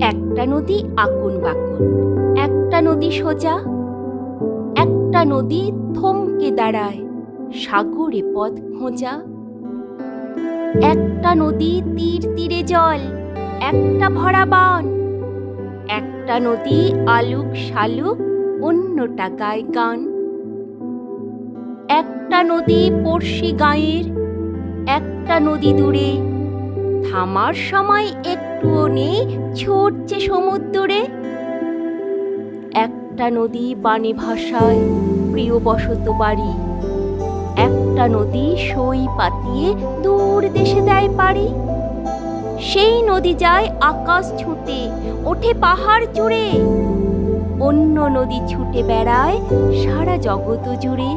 একটা নদী আকুন বাকুন, একটা নদী সোজা, একটা নদী থমকে দাঁড়ায় সাগরে পথ খোঁজা। একটা নদী তীর তীরে জল, একটা ভরা বান, একটা নদী আলুক শালুক, অন্যটা গায় গান। একটা নদী পড়শি গায়ের, একটা নদী দূরে থামার সময় একটুও নেই ছুটছে সমুদ্রে। একটা নদী বাণী ভাষায় প্রিয় বসত বাড়ি। একটা নদী সই পাতিয়ে দূর দেশে দেয় পারি সেই নদী যায় আকাশ ছুটে ওঠে পাহাড় জুড়ে অন্য নদী ছুটে বেড়ায় সারা জগৎ জুড়ে।